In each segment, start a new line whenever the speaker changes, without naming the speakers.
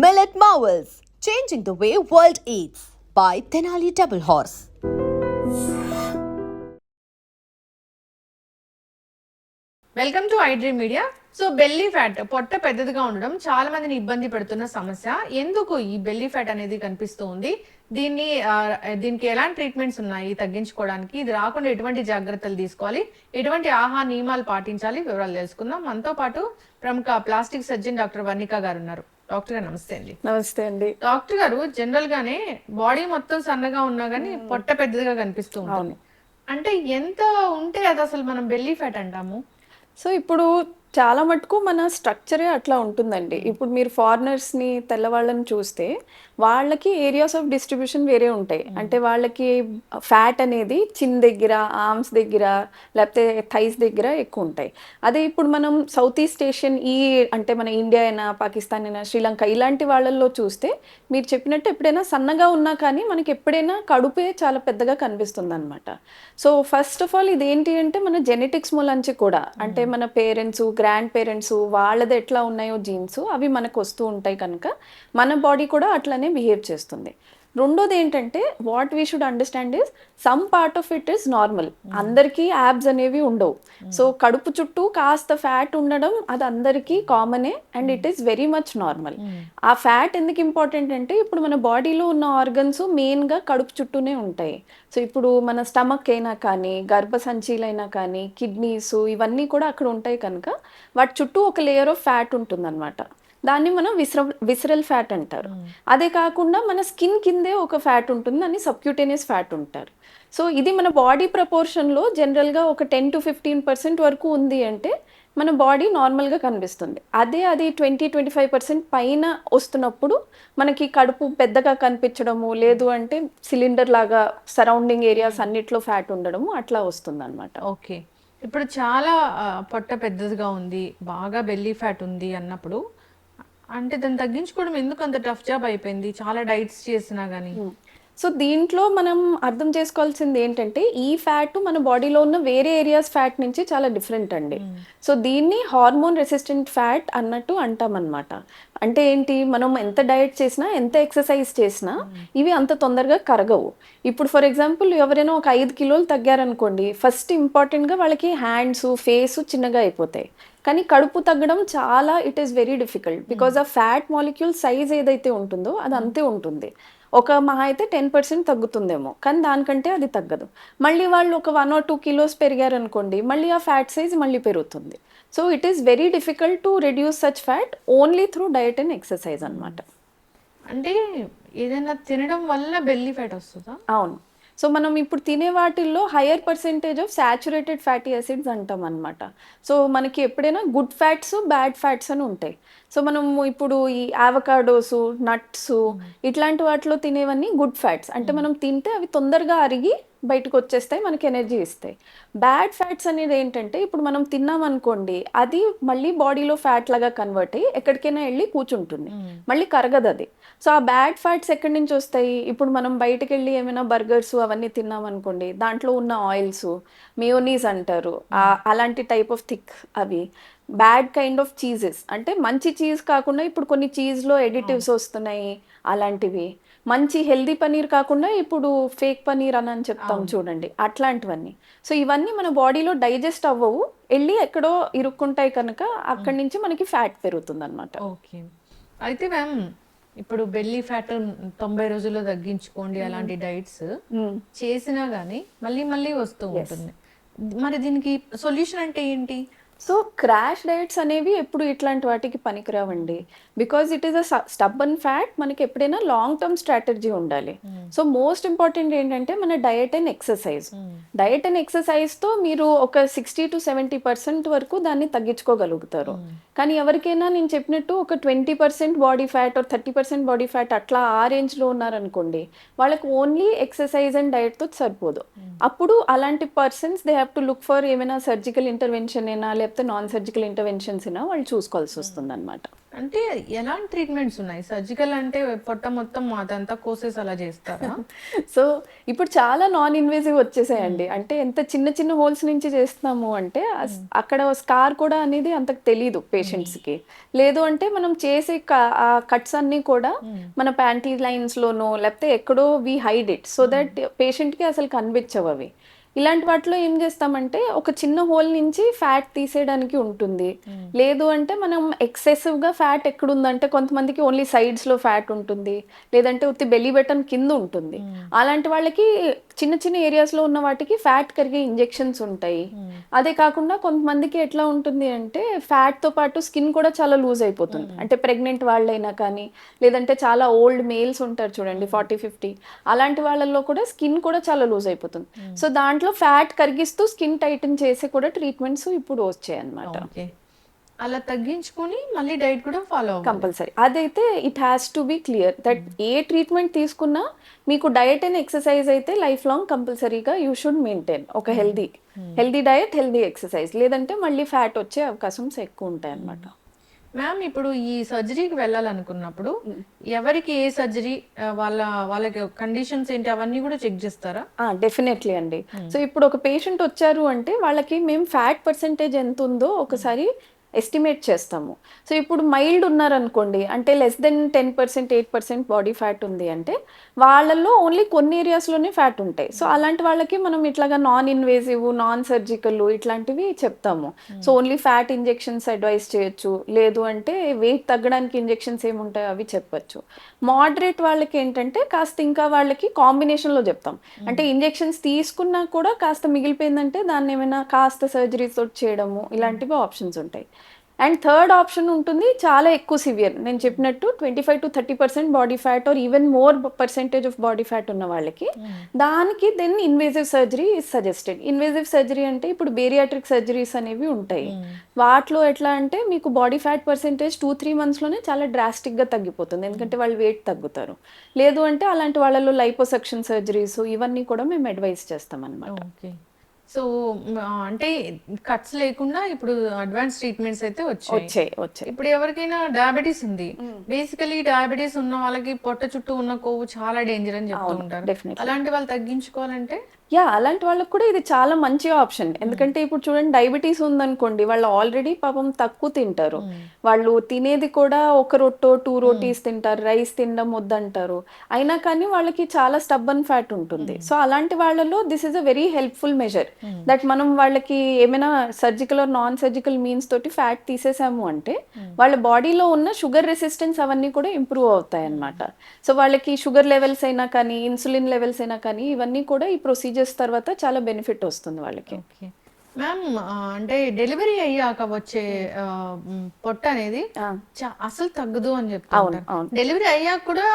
Millet Marvels, changing the way world eats by Tenali Double Horse.
Welcome to iDream media so belly fat పొట్ట పెద్దదిగా ఉండడం చాలా మందిని ఇబ్బంది పెడుతున్న సమస్య. ఎందుకు ఈ బెల్లీ ఫ్యాట్ అనేది కనిపిస్తూ ఉంది దీన్ని దీనికి ఎలాంటి ట్రీట్మెంట్స్ ఉన్నాయి? తగ్గించుకోవడానికి ఇది రాకుండా ఎటువంటి జాగ్రత్తలు తీసుకోవాలి? ఎటువంటి ఆహార నియమాలు పాటించాలి? వివరాలు తెలుసుకుందాం. మనతో పాటు ప్రముఖ ప్లాస్టిక్ సర్జన్ డాక్టర్ వర్ణిక గారు ఉన్నారు. డాక్టర్ గారు నమస్తే అండి.
నమస్తే అండి.
డాక్టర్ గారు జనరల్ గానే బాడీ మొత్తం సన్నగా ఉన్నా గానీ పొట్ట పెద్దదిగా కనిపిస్తూ ఉంటుంది. అంటే ఎంత ఉంటే అది అసలు మనం బెల్లీ ఫ్యాట్ అంటాము?
సో ఇప్పుడు చాలా మటుకు మన స్ట్రక్చరే అట్లా ఉంటుందండి. ఇప్పుడు మీరు ఫారినర్స్ని తెల్లవాళ్ళని చూస్తే వాళ్ళకి ఏరియాస్ ఆఫ్ డిస్ట్రిబ్యూషన్ వేరే ఉంటాయి. అంటే వాళ్ళకి ఫ్యాట్ అనేది చిన్ దగ్గర ఆర్మ్స్ దగ్గర లేకపోతే థైస్ దగ్గర ఎక్కువ ఉంటాయి. అదే ఇప్పుడు మనం సౌత్ ఈస్ట్ ఏషియన్ ఈ అంటే మన ఇండియా అయినా పాకిస్తాన్ అయినా శ్రీలంక ఇలాంటి వాళ్ళల్లో చూస్తే మీరు చెప్పినట్టు ఎప్పుడైనా సన్నగా ఉన్నా కానీ మనకి ఎప్పుడైనా కడుపే చాలా పెద్దగా కనిపిస్తుంది అనమాట సో ఫస్ట్ ఆఫ్ ఆల్ ఇదేంటి అంటే మన జెనెటిక్స్ మూలంచి కూడా. అంటే మన పేరెంట్స్ గ్రాండ్ పేరెంట్స్ వాళ్ళది ఎట్లా ఉన్నాయో జీన్స్ అవి మనకు వస్తూ ఉంటాయి కనుక మన బాడీ కూడా అట్లనే బిహేవ్ చేస్తుంది. రెండోది ఏంటంటే what we should understand is some part of it is normal అందరికీ యాబ్స్ అనేవి ఉండవు. సో కడుపు చుట్టూ కాస్త ఫ్యాట్ ఉండడం అది అందరికీ కామనే and it is very much normal ఆ ఫ్యాట్ ఎందుకు ఇంపార్టెంట్ అంటే ఇప్పుడు మన బాడీలో ఉన్న ఆర్గన్స్ మెయిన్గా కడుపు చుట్టూనే ఉంటాయి. సో ఇప్పుడు మన స్టమక్ అయినా కానీ గర్భసంచీలైనా కానీ కిడ్నీస్ ఇవన్నీ కూడా అక్కడ ఉంటాయి కనుక వాటి చుట్టూ ఒక లేయర్ ఆఫ్ ఫ్యాట్ ఉంటుందన్నమాట. దాన్ని మనం విసర విసరల్ ఫ్యాట్ అంటారు. అదే కాకుండా మన స్కిన్ కిందే ఒక ఫ్యాట్ ఉంటుంది దాన్ని సబ్క్యూటేనియస్ ఫ్యాట్ ఉంటారు. సో ఇది మన బాడీ ప్రపోర్షన్లో జనరల్గా ఒక టెన్ టు ఫిఫ్టీన్ పర్సెంట్ వరకు ఉంది అంటే మన బాడీ నార్మల్గా కనిపిస్తుంది. అదే అది ట్వంటీ ట్వంటీ ఫైవ్ పర్సెంట్ పైన వస్తున్నప్పుడు మనకి కడుపు పెద్దగా కనిపించడము లేదు అంటే సిలిండర్ లాగా సరౌండింగ్ ఏరియాస్ అన్నిట్లో ఫ్యాట్ ఉండడము అట్లా వస్తుంది అనమాట
ఓకే. ఇప్పుడు చాలా పొట్ట పెద్దదిగా ఉంది బాగా బెల్లీ ఫ్యాట్ ఉంది అన్నప్పుడు అంటే దాన్ని తగ్గించుకోవడం ఎందుకు అంత టఫ్ జాబ్ అయిపోయింది? చాలా డైట్స్ చేసినా గానీ. Hmm.
సో దీంట్లో మనం అర్థం చేసుకోవాల్సింది ఏంటంటే ఈ ఫ్యాట్ మన బాడీలో ఉన్న వేరే ఏరియాస్ ఫ్యాట్ నుంచి చాలా డిఫరెంట్ అండి. సో దీన్ని హార్మోన్ రెసిస్టెంట్ ఫ్యాట్ అన్నట్టు అంటాం అనమాట అంటే ఏంటి మనం ఎంత డయట్ చేసినా ఎంత ఎక్సర్సైజ్ చేసినా ఇవి అంత తొందరగా కరగవు. ఇప్పుడు ఫర్ ఎగ్జాంపుల్ ఎవరైనా ఒక ఐదు కిలోలు తగ్గారనుకోండి ఫస్ట్ ఇంపార్టెంట్గా వాళ్ళకి హ్యాండ్స్ ఫేస్ చిన్నగా అయిపోతాయి. కానీ కడుపు తగ్గడం చాలా it is very difficult. Because ఆ ఫ్యాట్ మాలిక్యూల్ సైజ్ ఏదైతే ఉంటుందో అది అంతే ఉంటుంది. ఒక మహా అయితే టెన్ పర్సెంట్ తగ్గుతుందేమో కానీ దానికంటే అది తగ్గదు. మళ్ళీ వాళ్ళు ఒక వన్ ఆర్ టూ కిలోస్ పెరిగారు అనుకోండి మళ్ళీ ఆ ఫ్యాట్ సైజ్ మళ్ళీ పెరుగుతుంది. So it is very difficult to reduce such fat only through diet and exercise అనమాట
అంటే ఏదైనా తినడం వల్ల బెల్లీ ఫ్యాట్ వస్తుందా?
అవును. సో మనం ఇప్పుడు తినే వాటిల్లో higher percentage of saturated fatty acids అంటాం అనమాట సో మనకి ఎప్పుడైనా గుడ్ ఫ్యాట్స్ బ్యాడ్ ఫ్యాట్స్ అని ఉంటాయి. సో మనం ఇప్పుడు ఈ ఆవకాడోస్ నట్స్ ఇట్లాంటి వాటిలో తినేవన్నీ గుడ్ ఫ్యాట్స్ అంటే మనం తింటే అవి తొందరగా అరిగి బయటకు వచ్చేస్తాయి మనకి ఎనర్జీ ఇస్తాయి. బ్యాడ్ ఫ్యాట్స్ అనేది ఏంటంటే ఇప్పుడు మనం తిన్నాం అనుకోండి అది మళ్ళీ బాడీలో ఫ్యాట్ లాగా కన్వర్ట్ అయ్యి ఎక్కడికైనా వెళ్ళి కూర్చుంటుంది. మళ్ళీ కరగదు అది. సో ఆ బ్యాడ్ ఫ్యాట్స్ ఎక్కడి నుంచి వస్తాయి? ఇప్పుడు మనం బయటకు వెళ్ళి ఏమైనా బర్గర్స్ అవన్నీ తిన్నాం అనుకోండి దాంట్లో ఉన్న ఆయిల్స్ మియోనీస్ అంటారు. ఆ- అలాంటి టైప్ ఆఫ్ థిక్ అవి. బ్యాడ్ కైండ్ ఆఫ్ చీజెస్ అంటే మంచి చీజ్ కాకుండా ఇప్పుడు కొన్ని చీజ్లో ఎడిటివ్స్ వస్తున్నాయి అలాంటివి. మంచి హెల్దీ పనీర్ కాకుండా ఇప్పుడు ఫేక్ పనీర్ అని అని చెప్తాం చూడండి అట్లాంటివన్నీ. సో ఇవన్నీ మన బాడీలో డైజెస్ట్ అవ్వవు. వెళ్ళి ఎక్కడో ఇరుక్కుంటాయి కనుక అక్కడి నుంచి మనకి ఫ్యాట్ పెరుగుతుంది అనమాట
ఓకే. అయితే మ్యామ్ ఇప్పుడు బెల్లీ ఫ్యాట్ తొంభై రోజుల్లో తగ్గించుకోండి అలాంటి డైట్స్ చేసినా గానీ మళ్ళీ మళ్ళీ వస్తూ ఉంటుంది. మరి దీనికి సొల్యూషన్ అంటే ఏంటి?
సో క్రాష్ డయట్స్ అనేవి ఎప్పుడు ఇట్లాంటి వాటికి పనికిరావండి. Because it is a stubborn fat మనకి ఎప్పుడైనా లాంగ్ టర్మ్ స్ట్రాటజీ ఉండాలి. సో మోస్ట్ ఇంపార్టెంట్ ఏంటంటే మన diet and exercise diet and ఎక్సర్సైజ్తో మీరు ఒక సిక్స్టీ టు సెవెంటీ పర్సెంట్ వరకు దాన్ని తగ్గించుకోగలుగుతారు. కానీ ఎవరికైనా నేను చెప్పినట్టు ఒక twenty percent body fat or thirty percent body fat అట్లా ఆ రేంజ్లో ఉన్నారనుకోండి వాళ్ళకి ఓన్లీ ఎక్సర్సైజ్ అండ్ డయట్తో సరిపోదు. అప్పుడు అలాంటి persons they have to look for ఏమైనా సర్జికల్ ఇంటర్వెన్షన్ అయినా లేకపోతే నాన్ సర్జికల్ ఇంటర్వెన్షన్స్ అయినా వాళ్ళు చూసుకోవాల్సి వస్తుంది అనమాట
అంటే ఎలాంటి ట్రీట్మెంట్స్ ఉన్నాయి? సర్జికల్ అంటే పొట్ట మొత్తం అదంతా కోసేసి అలా చేస్తారా?
సో ఇప్పుడు చాలా నాన్ ఇన్వేజివ్ వచ్చేసాయండి అంటే ఎంత చిన్న చిన్న హోల్స్ నుంచి చేస్తున్నాము అంటే అస్- అక్కడ స్కార్ కూడా అనేది అంతకు తెలీదు పేషెంట్స్కి లేదు అంటే మనం చేసే ఆ కట్స్ అన్ని కూడా మన ప్యాంటీ లైన్స్ లోనో లేకపోతే ఎక్కడో we hide it so that పేషెంట్కి అసలు కనిపించవు అవి ఇలాంటి వాటిలో ఏం చేస్తామంటే ఒక చిన్న హోల్ నుంచి ఫ్యాట్ తీసేయడానికి ఉంటుంది. లేదు అంటే మనం ఎక్సెసివ్గా ఫ్యాట్ ఎక్కడుందంటే కొంతమందికి ఓన్లీ సైడ్స్లో ఫ్యాట్ ఉంటుంది. లేదంటే ఉత్తి బెల్లీ బటన్ కింద ఉంటుంది. అలాంటి వాళ్ళకి చిన్న చిన్న ఏరియాస్లో ఉన్న వాటికి ఫ్యాట్ కరిగే ఇంజెక్షన్స్ ఉంటాయి. అదే కాకుండా కొంతమందికి ఎట్లా ఉంటుంది అంటే ఫ్యాట్తో పాటు స్కిన్ కూడా చాలా లూజ్ అయిపోతుంది. అంటే ప్రెగ్నెంట్ వాళ్ళైనా కానీ లేదంటే చాలా ఓల్డ్ మేల్స్ ఉంటారు చూడండి ఫార్టీ ఫిఫ్టీ అలాంటి వాళ్ళల్లో కూడా స్కిన్ కూడా చాలా లూజ్ అయిపోతుంది. సో దాంట్లో ఫ్యాట్ కరిగిస్తూ స్కిన్ టైటన్ చేసే కూడా ట్రీట్మెంట్స్ ఇప్పుడు వచ్చాయి అన్నమాట
ఓకే అలా తగ్గించుకొని మళ్ళీ డైట్ కూడా ఫాలో
కంపల్సరీ. అదైతే it has to be clear that a treatment తీసుకున్నా మీకు డయట్ అండ్ ఎక్సర్సైజ్ అయితే లైఫ్ లాంగ్ కంపల్సరీగా యూ షుడ్ మెయింటైన్ ఒక healthy healthy diet healthy exercise. లేదంటే మళ్ళీ ఫ్యాట్ వచ్చే అవకాశం ఎక్కువ ఉంటాయి అన్నమాట.
మ్యామ్ ఇప్పుడు ఈ సర్జరీకి వెళ్ళాలనుకున్నప్పుడు ఎవరికి ఏ సర్జరీ వాళ్ళ వాళ్ళకి కండిషన్స్ ఏంటి అవన్నీ కూడా చెక్ చేస్తారా?
డెఫినెట్లీ అండి. సో ఇప్పుడు ఒక పేషెంట్ వచ్చారు అంటే వాళ్ళకి మేము ఫ్యాట్ పర్సెంటేజ్ ఎంత ఉందో ఒకసారి ఎస్టిమేట్ చేస్తాము. సో ఇప్పుడు మైల్డ్ ఉన్నారనుకోండి అంటే less than ten percent eight percent body fat ఉంది అంటే వాళ్ళల్లో ఓన్లీ కొన్ని ఏరియాస్లోనే ఫ్యాట్ ఉంటాయి. సో అలాంటి వాళ్ళకి మనం ఇట్లాగా నాన్ ఇన్వేజివ్ నాన్ సర్జికల్ ఇట్లాంటివి చెప్తాము. So only fat injections advice చేయొచ్చు. లేదు అంటే వెయిట్ తగ్గడానికి ఇంజెక్షన్స్ ఏముంటాయో అవి చెప్పొచ్చు. మోడరేట్ వాళ్ళకి ఏంటంటే కాస్త ఇంకా వాళ్ళకి కాంబినేషన్లో చెప్తాం. అంటే ఇంజెక్షన్స్ తీసుకున్నా కూడా కాస్త మిగిలిపోయిందంటే దాన్ని ఏమైనా కాస్త సర్జరీస్ తోటి చేయడము ఇలాంటివి ఆప్షన్స్ ఉంటాయి. అండ్ థర్డ్ ఆప్షన్ ఉంటుంది చాలా ఎక్కువ సివియర్ నేను చెప్పినట్టు twenty five to thirty percent body fat or even more percentage of body fat ఉన్న వాళ్ళకి దానికి then invasive surgery is suggested invasive surgery అంటే ఇప్పుడు బేరియాట్రిక్ సర్జరీస్ అనేవి ఉంటాయి. వాటిలో ఎట్లా అంటే మీకు body fat percentage two three మంత్స్లోనే చాలా డ్రాస్టిక్గా తగ్గిపోతుంది. ఎందుకంటే వాళ్ళు వెయిట్ తగ్గుతారు. లేదు అంటే అలాంటి వాళ్ళలో లైపోసెక్షన్ సర్జరీస్ ఇవన్నీ కూడా మేము అడ్వైస్ చేస్తాం అనమాట
ఓకే సో అంటే కట్స్ లేకుండా ఇప్పుడు అడ్వాన్స్ ట్రీట్మెంట్స్ అయితే వచ్చాయి.
వచ్చాయి వచ్చాయి.
ఇప్పుడు ఎవరికైనా డయాబెటీస్ ఉంది. బేసికలీ డయాబెటీస్ ఉన్న వాళ్ళకి పొట్ట చుట్టూ ఉన్న కొవ్వు చాలా డేంజర్ అని చెప్తూ ఉంటారు. అలాంటి వాళ్ళు తగ్గించుకోవాలంటే?
యా అలాంటి వాళ్ళకి కూడా ఇది చాలా మంచి ఆప్షన్. ఎందుకంటే ఇప్పుడు చూడండి డయాబెటీస్ ఉందనుకోండి వాళ్ళు ఆల్రెడీ పాపం తక్కువ తింటారు. వాళ్ళు తినేది కూడా ఒక రొట్టో టూ రోటీస్ తింటారు రైస్ తినడం వద్దంటారు. అయినా కానీ వాళ్ళకి చాలా స్టబ్బన్ ఫ్యాట్ ఉంటుంది. సో అలాంటి వాళ్ళలో this is a very helpful measure. That మనం వాళ్ళకి ఏమైనా surgical or non surgical means తోటి ఫ్యాట్ తీసేసాము అంటే వాళ్ళ బాడీలో ఉన్న షుగర్ రెసిస్టెన్స్ అవన్నీ కూడా ఇంప్రూవ్ అవుతాయి అన్నమాట సో వాళ్ళకి షుగర్ లెవెల్స్ అయినా కానీ ఇన్సులిన్ లెవెల్స్ అయినా కానీ ఇవన్నీ కూడా ఈ ప్రొసీజర్స్ తర్వాత చాలా బెనిఫిట్ వస్తుంది వాళ్ళకి.
మ్యామ్ అంటే డెలివరీ అయ్యాక వచ్చే పొట్ట అనేది అసలు తగ్గదు అని
అవును.
డెలివరీ అయ్యాక కూడా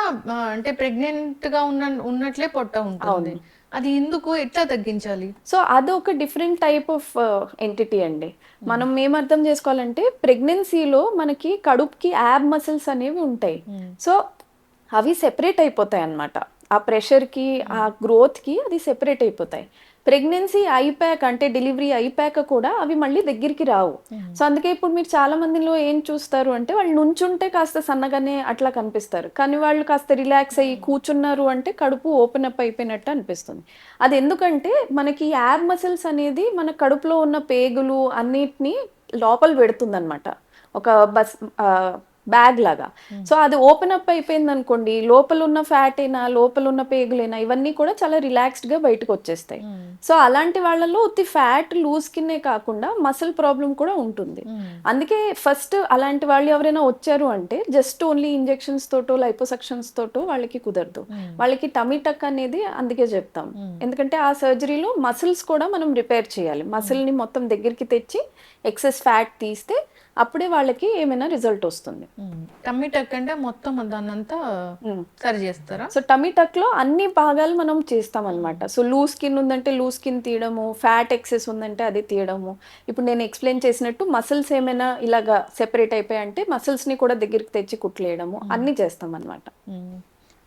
అంటే ప్రెగ్నెంట్గా ఉన్న ఉన్నట్లే పొట్ట ఉంటుంది. అది ఎందుకు? ఎట్లా తగ్గించాలి?
సో అది ఒక డిఫరెంట్ టైప్ ఆఫ్ ఎంటిటీ అండి. మనం ఏం అర్థం చేసుకోవాలంటే ప్రెగ్నెన్సీలో మనకి కడుపుకి యాబ్ మసిల్స్ అనేవి ఉంటాయి. సో అవి సెపరేట్ అయిపోతాయి అన్నమాట ఆ ప్రెషర్కి ఆ గ్రోత్కి అది సెపరేట్ అయిపోతాయి. ప్రెగ్నెన్సీ అయిపోయాక అంటే డెలివరీ అయిపోయాక కూడా అవి మళ్ళీ దగ్గరికి రావు. సో అందుకే ఇప్పుడు మీరు చాలా మందిలో ఏం చూస్తారు అంటే వాళ్ళు నుంచుంటే కాస్త సన్నగానే అట్లా కనిపిస్తారు. కానీ వాళ్ళు కాస్త రిలాక్స్ అయ్యి కూర్చున్నారు అంటే కడుపు ఓపెన్ అప్ అయిపోయినట్టు అనిపిస్తుంది. అది ఎందుకంటే మనకి యాబ్ మసిల్స్ అనేది మన కడుపులో ఉన్న పేగులు అన్నిటినీ లోపల పెడుతుంది ఒక బస్ బ్యాగ్ లాగా. సో అది ఓపెన్ అప్ అయిపోయింది అనుకోండి లోపల ఉన్న ఫ్యాట్ అయినా లోపల ఉన్న పేగులైనా ఇవన్నీ కూడా చాలా రిలాక్స్డ్గా బయటకు వచ్చేస్తాయి. సో అలాంటి వాళ్ళలో ఉత్తి ఫ్యాట్ లూజ్ కిన్నే కాకుండా మసిల్ ప్రాబ్లం కూడా ఉంటుంది. అందుకే ఫస్ట్ అలాంటి వాళ్ళు ఎవరైనా వచ్చారు అంటే జస్ట్ ఓన్లీ ఇంజెక్షన్స్ తోటో లైపోసక్షన్స్ తోటో వాళ్ళకి కుదరదు. వాళ్ళకి టమీ టక్ అనేది అందుకే చెప్తాం. ఎందుకంటే ఆ సర్జరీలో మసిల్స్ కూడా మనం రిపేర్ చేయాలి. మసిల్ని మొత్తం దగ్గరికి తెచ్చి ఎక్సెస్ ఫ్యాట్ తీస్తే అప్పుడే వాళ్ళకి ఏమైనా రిజల్ట్ వస్తుంది.
టమ్మీ టక్ అంటే మొత్తం దాన్నంతా సరి చేస్తారా?
సో టమీ టక్లో అన్ని భాగాలు మనం చేస్తాం అనమాట సో లూజ్ స్కిన్ ఉందంటే లూజ్ స్కిన్ తీయడము ఫ్యాట్ ఎక్సెస్ ఉందంటే అది తీయడము. ఇప్పుడు నేను ఎక్స్ప్లెయిన్ చేసినట్టు మసిల్స్ ఏమైనా ఇలాగా సెపరేట్ అయిపోయాయంటే మసిల్స్ని కూడా దగ్గరికి తెచ్చి కుట్లేయడము. అన్ని చేస్తాం అనమాట.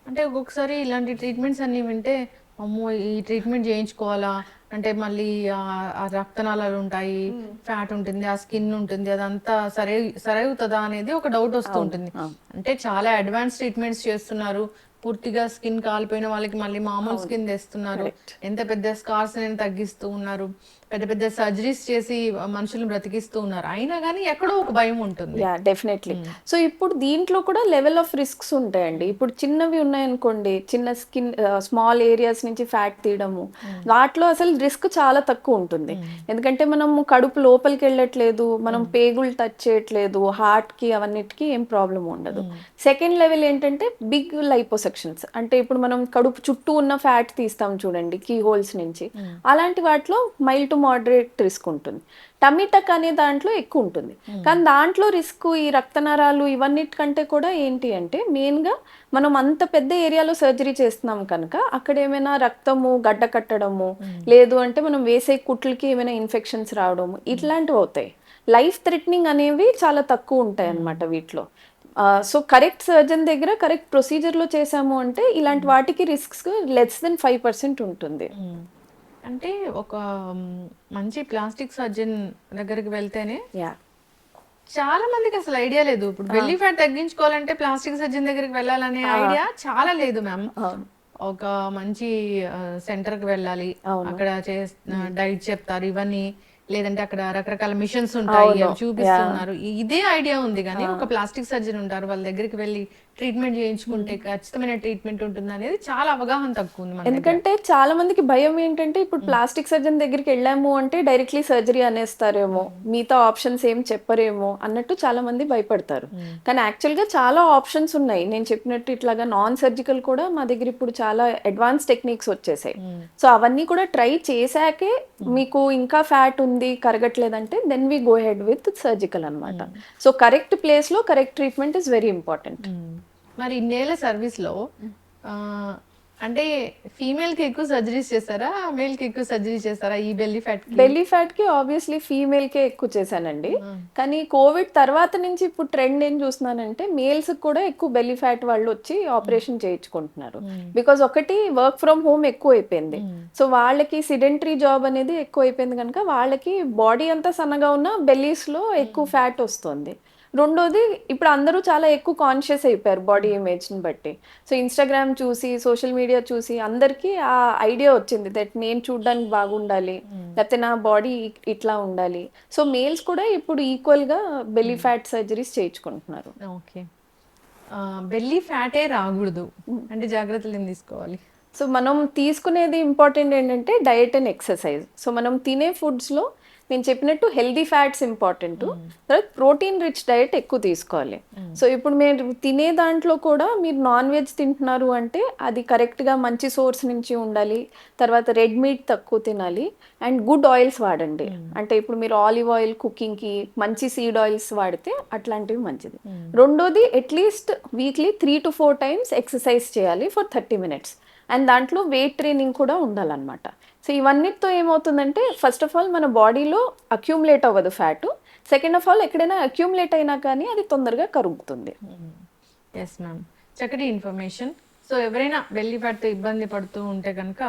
అంటే ఒక్కొక్కసారి ఇలాంటి ట్రీట్మెంట్స్ అన్ని వింటే అమ్మో ఈ ట్రీట్మెంట్ చేయించుకోవాలా? అంటే మళ్ళీ ఆ- రక్తనాళాలు ఉంటాయి ఫ్యాట్ ఉంటుంది ఆ స్కిన్ ఉంటుంది అదంతా సరే సరే అవుతుందా అనేది ఒక డౌట్ వస్తూ ఉంటుంది. అంటే చాలా అడ్వాన్స్ ట్రీట్మెంట్స్ చేస్తున్నారు. పూర్తిగా స్కిన్ కాలిపోయిన వాళ్ళకి మళ్ళీ మామూలు స్కిన్ తెస్తున్నారు. ఎంత పెద్ద స్కార్స్ నేను తగ్గిస్తూ ఉన్నారు. పెద్ద పెద్ద సర్జరీస్ చేసి మనుషులను బ్రతికిస్తూ ఉన్నారు. అయినా కానీ ఎక్కడో ఒక భయం ఉంటుంది.
యా డెఫినెట్లీ సో ఇప్పుడు దీంట్లో కూడా లెవెల్ ఆఫ్ రిస్క్స్ ఉంటాయండి. ఇప్పుడు చిన్నవి ఉన్నాయనుకోండి చిన్న స్కిన్ స్మాల్ ఏరియాస్ నుంచి ఫ్యాట్ తీయడము వాటిలో అసలు రిస్క్ చాలా తక్కువ ఉంటుంది. ఎందుకంటే మనం కడుపు లోపలికి వెళ్ళట్లేదు మనం పేగులు టచ్ చేయట్లేదు హార్ట్కి అవన్నిటికి ఏం ప్రాబ్లం ఉండదు. సెకండ్ లెవెల్ ఏంటంటే బిగ్ లైపోసెక్షన్స్ అంటే ఇప్పుడు మనం కడుపు చుట్టూ ఉన్న ఫ్యాట్ తీస్తాం చూడండి కీ హోల్స్ నుంచి. అలాంటి వాటిలో మైల్ టు మోడరేట్ రిస్క్ ఉంటుంది. టమిటక్ అనే దాంట్లో ఎక్కువ ఉంటుంది. కానీ దాంట్లో రిస్క్ ఈ రక్తనరాలు ఇవన్నిటికంటే కూడా ఏంటి అంటే మెయిన్గా మనం అంత పెద్ద ఏరియాలో సర్జరీ చేస్తున్నాం కనుక అక్కడ ఏమైనా రక్తము గడ్డ కట్టడము లేదు అంటే మనం వేసే కుట్లకి ఏమైనా ఇన్ఫెక్షన్స్ రావడము ఇట్లాంటివి అవుతాయి. లైఫ్ థ్రెటనింగ్ అనేవి చాలా తక్కువ ఉంటాయి అన్నమాట వీటిలో. సో కరెక్ట్ సర్జన్ దగ్గర కరెక్ట్ ప్రొసీజర్లో చేసాము అంటే ఇలాంటి వాటికి risks less than five percent ఉంటుంది.
అంటే ఒక మంచి ప్లాస్టిక్ సర్జన్ దగ్గరికి వెళ్తేనే చాలా మందికి అసలు ఐడియా లేదు. ఇప్పుడు బెల్లీ ఫ్యాట్ తగ్గించుకోవాలంటే ప్లాస్టిక్ సర్జన్ దగ్గరికి వెళ్ళాలనే ఐడియా చాలా లేదు మ్యామ్. ఒక మంచి సెంటర్కి వెళ్ళాలి. అక్కడ డైట్ చెప్తారు ఇవన్నీ. లేదంటే అక్కడ రకరకాల మిషన్స్ ఉంటాయి చూపిస్తున్నారు. ఇదే ఐడియా ఉంది. కానీ ఒక ప్లాస్టిక్ సర్జన్ ఉంటారు. వాళ్ళ దగ్గరికి వెళ్ళి ట్రీట్మెంట్ చేయించుకుంటే ఖచ్చితమైన ట్రీట్మెంట్ ఉంటుంది అనేది చాలా అవగాహన తక్కువ ఉంది.
ఎందుకంటే చాలా మందికి భయం ఏంటంటే ఇప్పుడు ప్లాస్టిక్ సర్జన్ దగ్గరికి వెళ్ళాము అంటే డైరెక్ట్లీ సర్జరీ అనేస్తారేమో మిగతా ఆప్షన్స్ ఏం చెప్పరేమో అన్నట్టు చాలా మంది భయపడతారు. కానీ యాక్చువల్గా చాలా ఆప్షన్స్ ఉన్నాయి. నేను చెప్పినట్టు ఇట్లాగా నాన్ సర్జికల్ కూడా మా దగ్గర ఇప్పుడు చాలా అడ్వాన్స్ టెక్నిక్స్ వచ్చేసాయి. సో అవన్నీ కూడా ట్రై చేశాకే మీకు ఇంకా ఫ్యాట్ ఉంది కరగట్లేదంటే then we go ahead with surgical అన్నమాట. సో కరెక్ట్ ప్లేస్లో correct treatment is very important.
మరి ఇన్నేళ్ళ సర్వీస్లో ఆ, అంటే ఫీమేల్కి ఎక్కువ సర్జరీస్ చేస్తారా మేల్కి ఎక్కువ సర్జరీ చేస్తారా ఈ బెల్లీ ఫ్యాట్
బెల్లీ ఫ్యాట్కి ఆబ్వియస్లీ ఫీమేల్ కే ఎక్కువ చేశానండి. కానీ కోవిడ్ తర్వాత నుంచి ఇప్పుడు ట్రెండ్ ఏం చూస్తున్నానంటే మేల్స్ కూడా ఎక్కువ బెల్లీ ఫ్యాట్ వాళ్ళు వచ్చి ఆపరేషన్ చేయించుకుంటున్నారు. బికాజ్ ఒకటి వర్క్ ఫ్రమ్ హోమ్ ఎక్కువ అయిపోయింది సో వాళ్ళకి సిడెంటరీ జాబ్ అనేది ఎక్కువ అయిపోయింది కనుక వాళ్ళకి బాడీ అంతా సన్నగా ఉన్న బెల్లీస్లో ఎక్కువ ఫ్యాట్ వస్తుంది. రెండోది ఇప్పుడు అందరూ చాలా ఎక్కువ కాన్షియస్ అయిపోయారు బాడీ ఇమేజ్ని బట్టి. సో ఇన్స్టాగ్రామ్ చూసి సోషల్ మీడియా చూసి అందరికీ ఆ ఐడియా వచ్చింది దట్ నేను చూడడానికి బాగుండాలి లేకపోతే నా బాడీ ఇట్లా ఉండాలి. సో మేల్స్ కూడా ఇప్పుడు ఈక్వల్గా బెల్లీ ఫ్యాట్ సర్జరీస్ చేయించుకుంటున్నారు.
ఓకే. బెల్లీ ఫ్యాటే రాకూడదు. అంటే జాగ్రత్తలు ఏం తీసుకోవాలి?
సో మనం తీసుకునేది ఇంపార్టెంట్ ఏంటంటే డయట్ అండ్ ఎక్సర్సైజ్ సో మనం తినే ఫుడ్స్లో నేను చెప్పినట్టు హెల్దీ ఫ్యాట్స్ ఇంపార్టెంట్ తర్వాత ప్రోటీన్ రిచ్ డయట్ ఎక్కువ తీసుకోవాలి. సో ఇప్పుడు మీరు తినే దాంట్లో కూడా మీరు నాన్ వెజ్ తింటున్నారు అంటే అది కరెక్ట్గా మంచి సోర్స్ నుంచి ఉండాలి. తర్వాత రెడ్ మీట్ తక్కువ తినాలి. అండ్ గుడ్ ఆయిల్స్ వాడండి. అంటే ఇప్పుడు మీరు ఆలివ్ ఆయిల్ కుకింగ్కి మంచి సీడ్ ఆయిల్స్ వాడితే అట్లాంటివి మంచిది. రెండోది at least weekly three to four times exercise చేయాలి ఫర్ థర్టీ మినిట్స్ అండ్ దాంట్లో వెయిట్ ట్రైనింగ్ కూడా ఉండాలన్నమాట. సో ఇవన్నిటితో ఏమవుతుందంటే ఫస్ట్ ఆఫ్ ఆల్ మన బాడీలో అక్యూములేట్ అవ్వదు ఫ్యాట్ సెకండ్ ఆఫ్ ఆల్ ఎక్కడైనా అక్యూములేట్ అయినా కానీ అది తొందరగా కరుగుతుంది.
ఎస్ మ్యామ్ చక్కటి ఇన్ఫర్మేషన్ సో ఎవరైనా బెల్లీ ఫ్యాట్తో ఇబ్బంది పడుతూ ఉంటే కనుక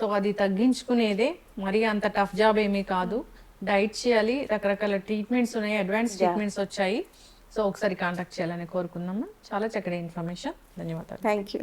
సో అది తగ్గించుకునేదే మరీ అంత టఫ్ జాబ్ ఏమీ కాదు. డైట్ చేయాలి. రకరకాల ట్రీట్మెంట్స్ ఉన్నాయి. అడ్వాన్స్ ట్రీట్మెంట్స్ వచ్చాయి. సో ఒకసారి కాంటాక్ట్ చేయాలని కోరుకుందాం చాలా చక్కటి ఇన్ఫర్మేషన్ ధన్యవాదాలు.
Thank you